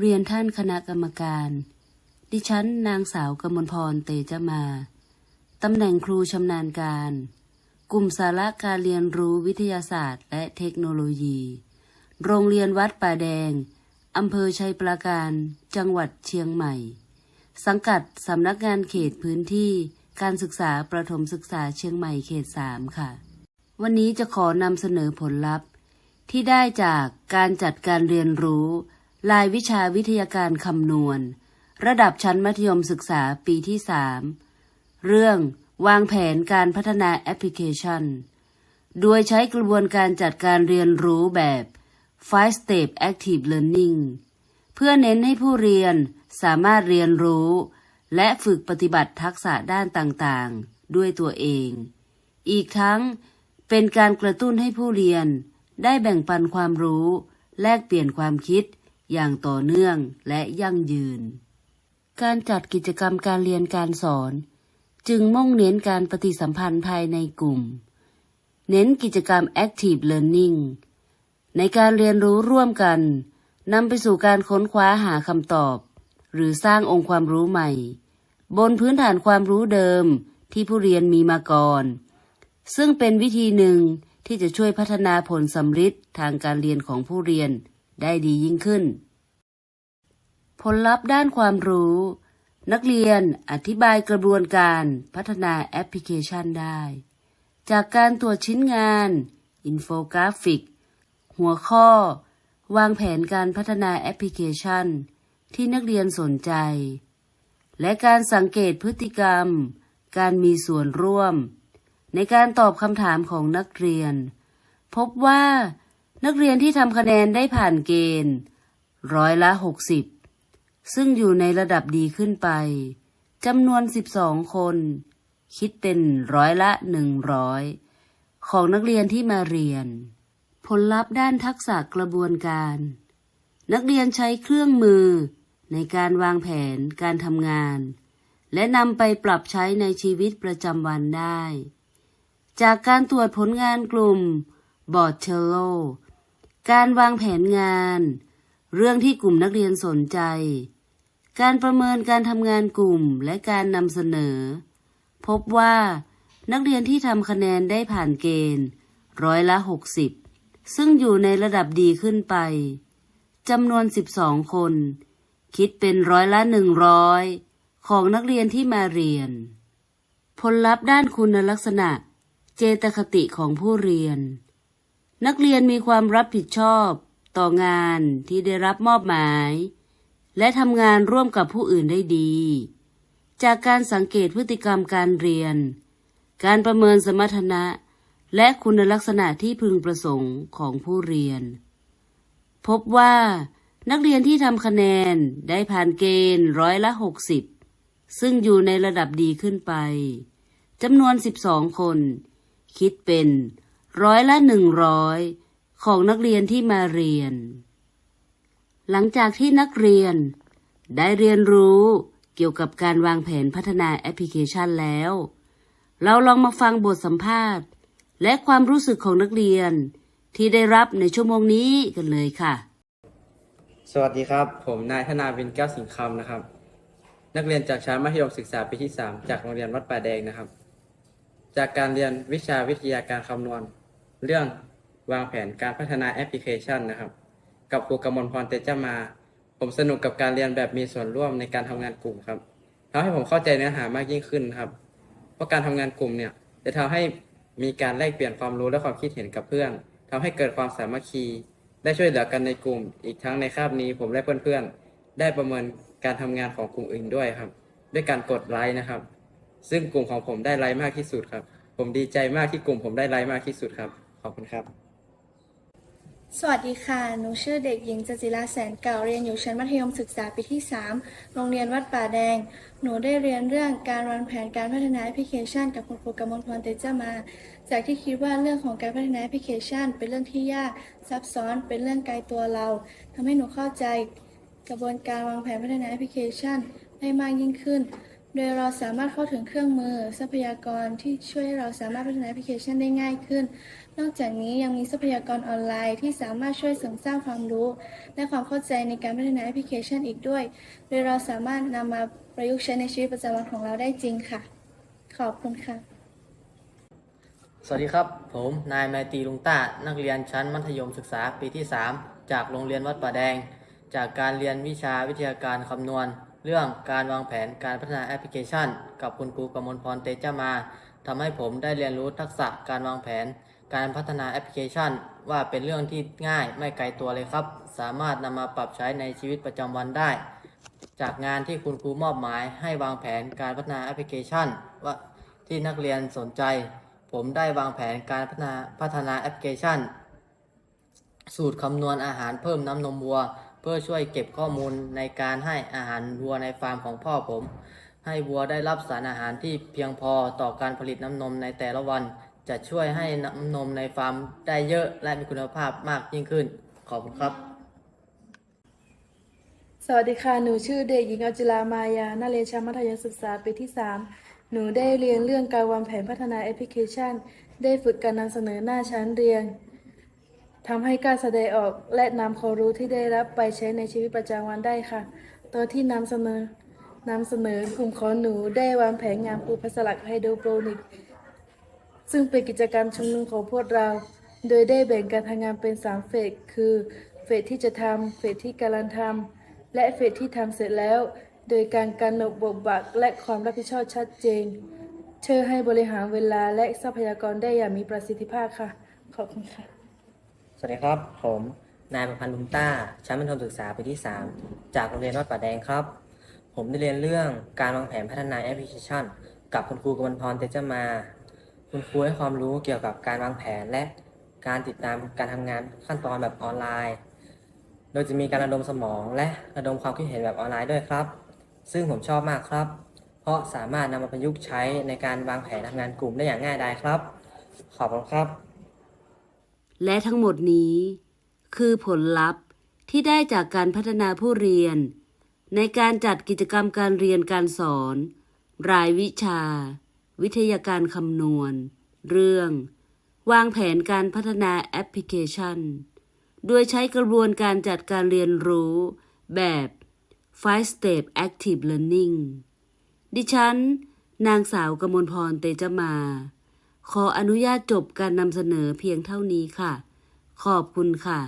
เรียนท่านคณะกรรมการ ดิฉันนางสาวกมลพรเตจมา ตำแหน่งครูชำนาญการ กลุ่มสาระการเรียนรู้วิทยาศาสตร์และเทคโนโลยี โรงเรียนวัดป่าแดง อำเภอชัยปราการ จังหวัดเชียงใหม่ สังกัดสำนักงานเขตพื้นที่การศึกษาประถมศึกษาเชียงใหม่เขตสามค่ะ วันนี้จะขอนำเสนอผลลัพธ์ที่ได้จากการจัดการเรียนรู้ รายวิชาวิทยาการคำนวณ ระดับชั้นมัธยมศึกษาปีที่ 3 เรื่องวางแผนการพัฒนาแอปพลิเคชัน โดยใช้กระบวนการจัดการเรียนรู้แบบ Five Step Active Learning เพื่อเน้นให้ผู้เรียนสามารถเรียนรู้ และฝึกปฏิบัติทักษะด้านต่างๆ ด้วยตัวเอง อีกทั้งเป็นการกระตุ้นให้ผู้เรียนได้แบ่งปันความรู้ แลกเปลี่ยนความคิด อย่างต่อเนื่องและยั่งยืน การจัดกิจกรรมการเรียนการสอน จึงมุ่งเน้นการปฏิสัมพันธ์ภายในกลุ่ม เน้นกิจกรรม Active Learning ในการเรียนรู้ร่วมกันนำไปสู่การค้นคว้าหาคำตอบ หรือสร้างองค์ความรู้ใหม่ บนพื้นฐานความรู้เดิมที่ผู้เรียนมีมาก่อน ซึ่งเป็นวิธีหนึ่งที่จะช่วยพัฒนาผลสำฤทธิ์ทางการเรียนของผู้เรียน ได้ดียิ่งขึ้น ผลลัพธ์ด้านความรู้ นักเรียนอธิบายกระบวนการพัฒนาแอปพลิเคชันได้ จากการตรวจชิ้นงาน อินโฟกราฟิก หัวข้อ วางแผนการพัฒนาแอปพลิเคชัน ที่นักเรียนสนใจ และการสังเกตพฤติกรรม การมีส่วนร่วม ในการตอบคำถามของนักเรียน พบว่า นักเรียนที่ทำคะแนนได้ผ่านเกณฑ์ร้อยละ 60 ซึ่งอยู่ในระดับดีขึ้นไปจำนวน 12 คน คิดเป็นร้อยละ 100 ของนักเรียนที่มาเรียน ผลลัพธ์ด้านทักษะกระบวนการ นักเรียนใช้เครื่องมือในการวางแผนการทำงาน และนำไปปรับใช้ในชีวิตประจำวันได้ จากการตรวจผลงานกลุ่มบอร์ดเชลโล การวางแผนงาน เรื่องที่กลุ่มนักเรียนสนใจ การประเมินการทำงานกลุ่มและการนำเสนอ พบว่านักเรียนที่ทำคะแนนได้ผ่านเกณฑ์ ร้อยละ 60 ซึ่งอยู่ในระดับดีขึ้นไปจำนวน 12 คน คิดเป็นร้อยละ 100 ของนักเรียนที่มาเรียน ผลลัพธ์ด้านคุณลักษณะ เจตคติของผู้เรียน นักเรียนมีความรับผิดชอบต่องานที่ได้รับมอบหมาย และทำงานร่วมกับผู้อื่นได้ดี จากการสังเกตพฤติกรรมการเรียน การประเมินสมรรถนะ และคุณลักษณะที่พึงประสงค์ของผู้เรียน พบว่านักเรียนที่ทำคะแนนได้ผ่านเกณฑ์ร้อยละ 60 ซึ่งอยู่ในระดับดีขึ้นไปจำนวน 12 คน คิดเป็น ร้อยละ100ของนักเรียนที่มาเรียน หลังจากที่นักเรียน ได้เรียนรู้เกี่ยวกับการวางแผนพัฒนาแอปพลิเคชันแล้ว เราลองมาฟังบทสัมภาษณ์ และความรู้สึกของนักเรียนที่ได้รับในชั่วโมงนี้กันเลยค่ะ สวัสดีครับ ผมนายธนาวินแก้วสิงคำนะครับ นักเรียนจากชั้นมัธยมศึกษาปีที่ 3 จากโรงเรียนวัดป่าแดงนะครับ จากการเรียนวิชาวิทยาการคำนวณ เรื่องวางแผนการพัฒนาแอปพลิเคชันนะครับ กับครูกมลพรเตจมา ผมสนุกกับการเรียนแบบมีส่วนร่วมในการทำงานกลุ่มครับทำให้ผมเข้าใจเนื้อหามากยิ่งขึ้นครับ เพราะการทำงานกลุ่มเนี่ยจะทำให้มีการแลกเปลี่ยนความรู้และความคิดเห็นกับเพื่อนทำให้เกิดความสามัคคี ได้ช่วยเหลือกันในกลุ่ม อีกทั้งในคาบนี้ผมและเพื่อนๆได้ประเมินการทำงานของกลุ่มอื่นด้วยครับ ด้วยการกดไลค์นะครับ ซึ่งกลุ่มของผมได้ไลค์มากที่สุดครับ ผมดีใจมากที่กลุ่มผมได้ไลค์มากที่สุดครับ ขอบคุณครับ สวัสดีค่ะ หนูชื่อเด็กหญิงจจิราแสนเก่า เรียนอยู่ชั้นมัธยมศึกษาปีที่ 3 โรงเรียนวัดป่าแดง หนูได้เรียนเรื่องการวางแผนการพัฒนาแอปพลิเคชัน กับคุณครูกมลพรเตจามา จากที่คิดว่าเรื่องของการพัฒนาแอปพลิเคชัน เป็นเรื่องที่ยากซับซ้อน เป็นเรื่องไกลตัวเราทำให้หนูเข้าใจ กระบวนการวางแผนพัฒนาแอปพลิเคชันได้มากยิ่งขึ้น โดยเราสามารถเข้าถึงเครื่องมือทรัพยากรที่ช่วยให้เราสามารถพัฒนาแอปพลิเคชันได้ง่ายขึ้น นอกจากนี้ยังมีทรัพยากรออนไลน์ที่สามารถช่วยเสริมสร้างความรู้ และความเข้าใจในการพัฒนาแอปพลิเคชันอีกด้วย โดยเราสามารถนำมาประยุกต์ใช้ในชีวิตประจำวันของเราได้จริงค่ะ ขอบคุณค่ะ สวัสดีครับ ผมนายไมตรีลุงต้า นักเรียนชั้นมัธยมศึกษาปีที่ 3 จากโรงเรียนวัดป่าแดง จากการเรียนวิชาวิทยาการคำนวณ เรื่องการวางแผนการพัฒนาแอปพลิเคชัน กับคุณครูกมลพรเตจมาทำให้ผมได้เรียนรู้ทักษะการวางแผน การพัฒนาแอปพลิเคชัน ว่าเป็นเรื่องที่ง่ายไม่ไกลตัวเลยครับ สามารถนำมาปรับใช้ในชีวิตประจำวันได้ จากงานที่คุณครูมอบหมายให้วางแผนการพัฒนาแอปพลิเคชัน ว่าที่นักเรียนสนใจ ผมได้วางแผนการพัฒนาพัฒนาแอปพลิเคชัน สูตรคำนวณอาหารเพิ่มน้ำนมวัว เพื่อช่วยเก็บข้อมูลในการให้อาหารวัวในฟาร์มของพ่อผม ให้วัวได้รับสารอาหารที่เพียงพอต่อการผลิตน้ำนมในแต่ละวัน จะช่วยให้น้ำนมในฟาร์มได้เยอะและมีคุณภาพมากยิ่งขึ้น ขอบคุณครับ สวัสดีค่ะ หนูชื่อเด็กหญิงอจิลามายานักเรียนชั้นมัธยมศึกษาปีที่ 3 หนูได้เรียนเรื่องการวางแผนพัฒนาแอปพลิเคชัน ได้ฝึกการนำเสนอหน้าชั้นเรียน ทำให้การแสดงออกและนำความรู้ที่ได้รับไปใช้ในชีวิตประจำวันได้ค่ะ ตอนที่นำเสนอนำเสนอกลุ่มของหนูได้วางแผนงานปลูกพัสลักไฮโดรโปรนิก ซึ่งเป็นกิจกรรมชุมนุมของพวกเรา โดยได้แบ่งการทำงานเป็น3เฟส คือเฟสที่จะทำเฟสที่กำลังทำและเฟสที่ทำเสร็จแล้ว โดยการกำหนดบทบาทและความรับผิดชอบชัดเจน เชื่อให้บริหารเวลาและทรัพยากรได้อย่างมีประสิทธิภาพค่ะ ขอบคุณค่ะ สวัสดีครับ ผมนายประพันธ์ลุงต้า ชั้นมัธยมศึกษาปีที่ 3 จากโรงเรียนวัดป่าแดงครับ ผมได้เรียนเรื่องการวางแผนพัฒนาแอปพลิเคชัน กับคุณครูกมลพรเตจมา คุณครูให้ความรู้เกี่ยวกับการวางแผนและการติดตามการทำงานขั้นตอนแบบออนไลน์ โดยจะมีการระดมสมองและระดมความคิดเห็นแบบออนไลน์ด้วยครับ ซึ่งผมชอบมากครับ เพราะสามารถนำมาประยุกต์ใช้ในการวางแผนทำงานกลุ่มได้อย่างง่ายดายครับ ขอบคุณครับ และทั้งหมดนี้ คือผลลัพธ์ที่ได้จากการพัฒนาผู้เรียน ในการจัดกิจกรรมการเรียนการสอน รายวิชา วิทยาการคำนวณ เรื่อง วางแผนการพัฒนาแอปพลิเคชัน โดยใช้กระบวนการจัดการเรียนรู้แบบ5 Step Active Learning ดิฉัน นางสาวกมลพรเตจมา ขออนุญาตจบการนำเสนอเพียงเท่านี้ค่ะ ขอบคุณค่ะ